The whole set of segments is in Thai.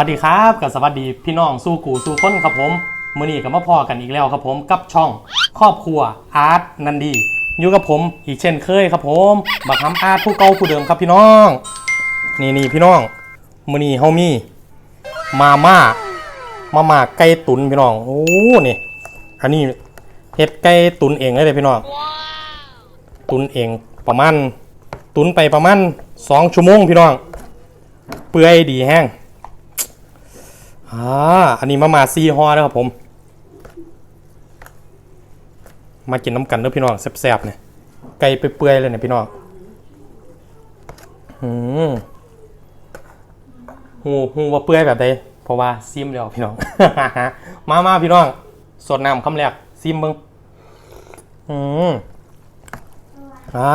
วัสดีครับกับสวัสดีพี่น้องสู้กูสู้คนครับผมมือนี้กับมาพอกันอีกแล้วครับผมกับช่องครอบครัวอาร์ตนันดีอยู่กับผมอีกเช่นเคยครับผมบักฮัมอาร์ตผู้เก่าผู้เดิมครับพี่น้อง นี่นี่พี่น้องมือนี้เฮามีมาม่ามาม่าไก่ตุนพี่น้องโอ้นี่อันนี้เฮ็ดไก่ตุนเองเลยเลยพี่น้องตุนเองประมาณตุนไปประมาณสองชั่วโมงพี่น้อง เปื่อยดีแห้ง อ่าอันนี้มามาซีฮอนะครับผม มากินน้ำกันเด้อพี่น้องแซ่บๆเนี่ยไก่เปื่อยๆเลยเนี่ยพี่น้องอืมหูหูว่าเปื่อยแบบใดเพราะว่าซิมแล้วพี่น้อง มามาพี่น้องสดน้ำคำแรกซิมเบิ้งอืมอ่า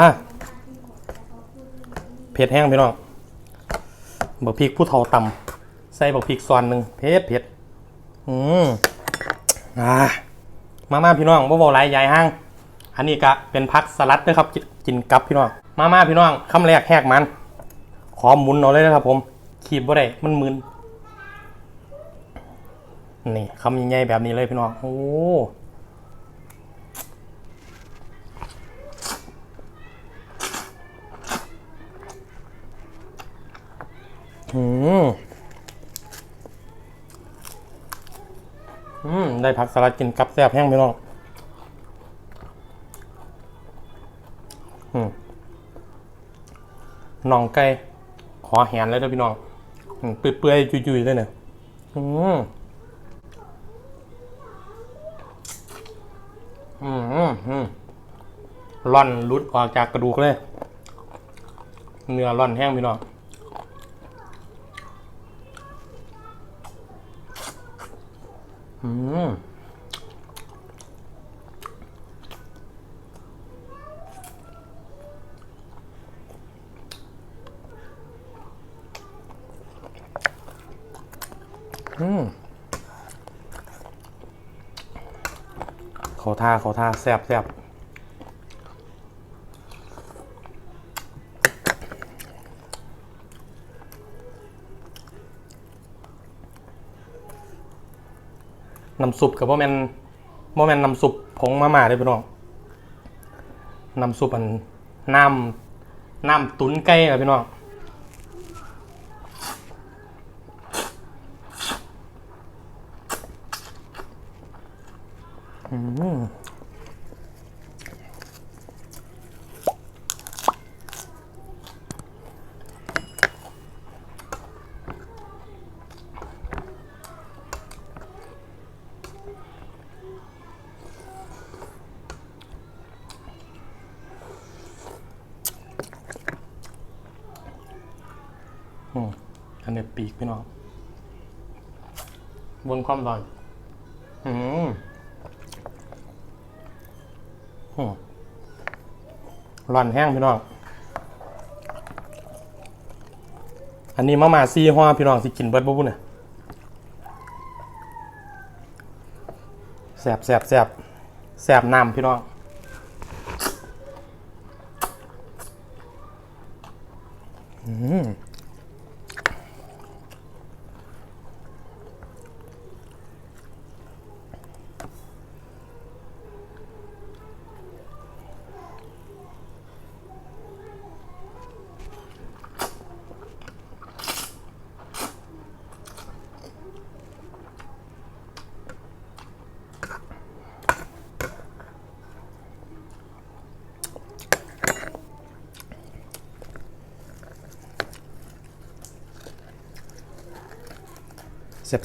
เผ็ดแห้งพี่น้องบะพริกผู้เฒ่าตำ ใส่บะพริกซอนหนึ่งเผ็ดเผ็ดอืมอ่ามามาพี่น้องบ่บ่หลายยายห้าง อันนี้ก็เป็นพักสลัดนะครับกินกับพี่น้อง มามาพี่น้องคำแรกแหกมัน ขอหมุนเอาเลยนะครับผม ขีบบ่ได้มันมึนนี่คำใหญ่ๆแบบนี้เลยพี่น้อง โอ้อืม อืม ได้ผักสลัดกินกับแซ่บแห้งพี่น้องอืมน่องไก่ขอแหนเลยเด้อพี่น้องเปื่อยๆจุยๆเลยเนี่ยอืมอืมอืมอืมร่อนหลุดออกจากกระดูกเลย เนื้อร่อนแห้งพี่น้อง อืมอืมเขาท่าเขาท่าแซบแซบ น้ำซุปกับว่าแมนว่าแมนน้ำซุปผงมาม่าเลยพี่น้องน้ำซุปอันน้ำน้ำตุ๋นไก่อะพี่น้อง อืม อืมอันนี้ปีกพี่น้องบนความร้อนอืมอืมร่อนแห้งพี่น้อง อันนี้มาม่าซีฮอพี่น้องสิกินเบิดบ่บุ่นน่ะแสบแสบแสบแสบน้ำพี่น้องอืม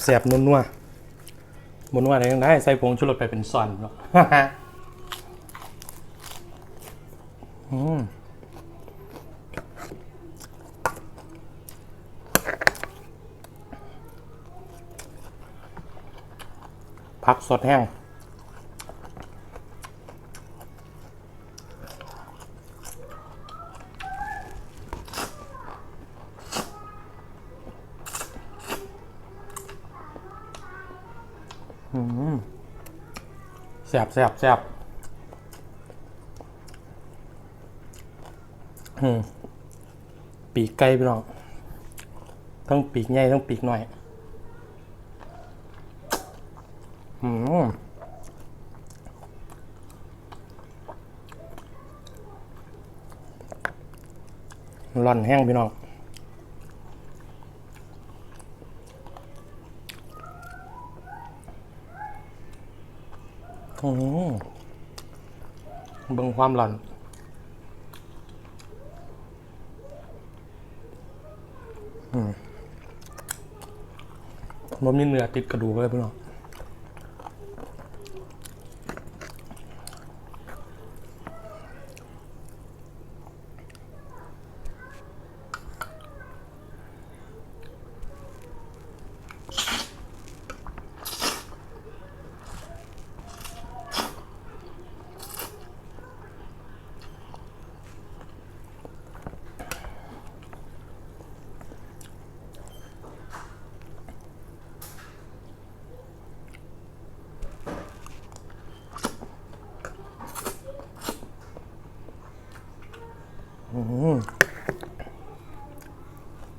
แสบๆนัวๆบนว่าอะไรยังได้ ใส่ผงชูรสไปเป็นซอนเนาะอืมผักสดแห้ง แสบแสบแสบปีกไก่พี่น้องต้องปีกใหญ่ต้องปีกหน่อยอืมร่อนแห้งพี่น้อง เบิ่งความร่อนอืมมันมีเนื้อติดกระดูกเลยพี่น้อง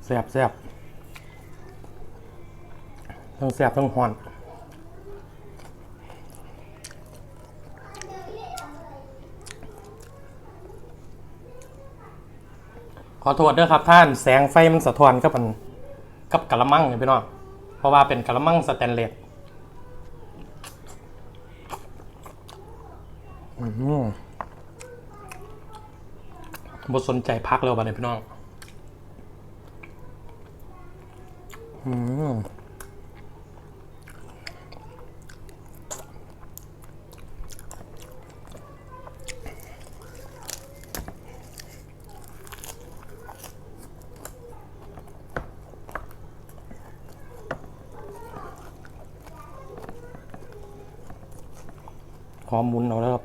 แซ่บแซ่บทั้งแซ่บทั้งหอนขอโทษด้วยครับท่านแสงไฟมันสะท้อนกับมันกับกะละมังเนี่ยพี่น้องเพราะว่าเป็นกะละมังสแตนเลสอืมบสนใจพักแล้วบัดนี้พี่น้อง อืมขอหมุนเอาแล้วครับ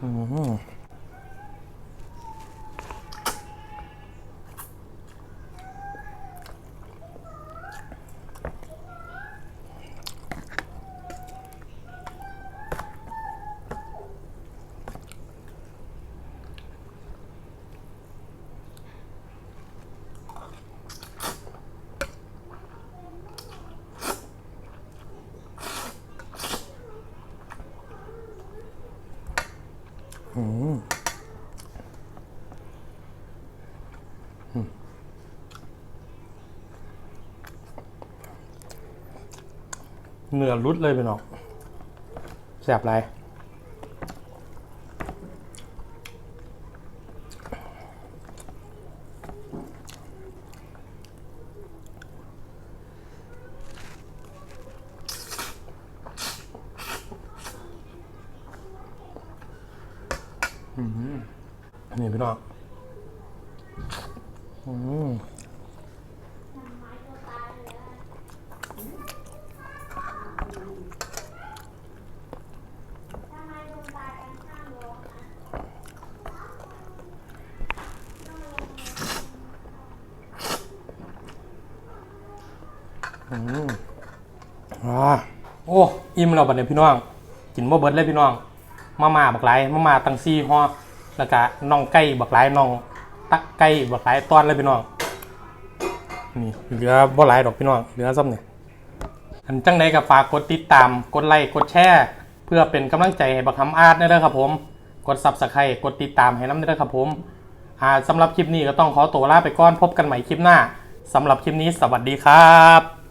อืม เนื้อรุดเลยพี่น้องแซ่บไรอืมนี่พี่น้องอืม อ่าโอ้อิ่มแล้วบัดนี้พี่น้องกินบ่เบิดเลยพี่น้อง มาม่าบักหลมาม่าตังซี่ห่อแล้วก็น่องไก่บักหลน่อง ตักไก่บักหลายตอนเลยพี่น้องนี่เหลือบ่หลายดอกพี่น้องเหลือซ้ำนี่อันจังใดก็ฝากกดติดตามกดไลค์กดแชร์เพื่อเป็นกำลังใจให้บักคำอาร์ตได้เลยครับผม กด Subscribe กดติดตามให้น้ำได้เลยครับผมอ่าสำหรับคลิปนี้ก็ต้องขอตัวลาไปก่อนพบกันใหม่คลิปหน้าสำหรับคลิปนี้สวัสดีครับ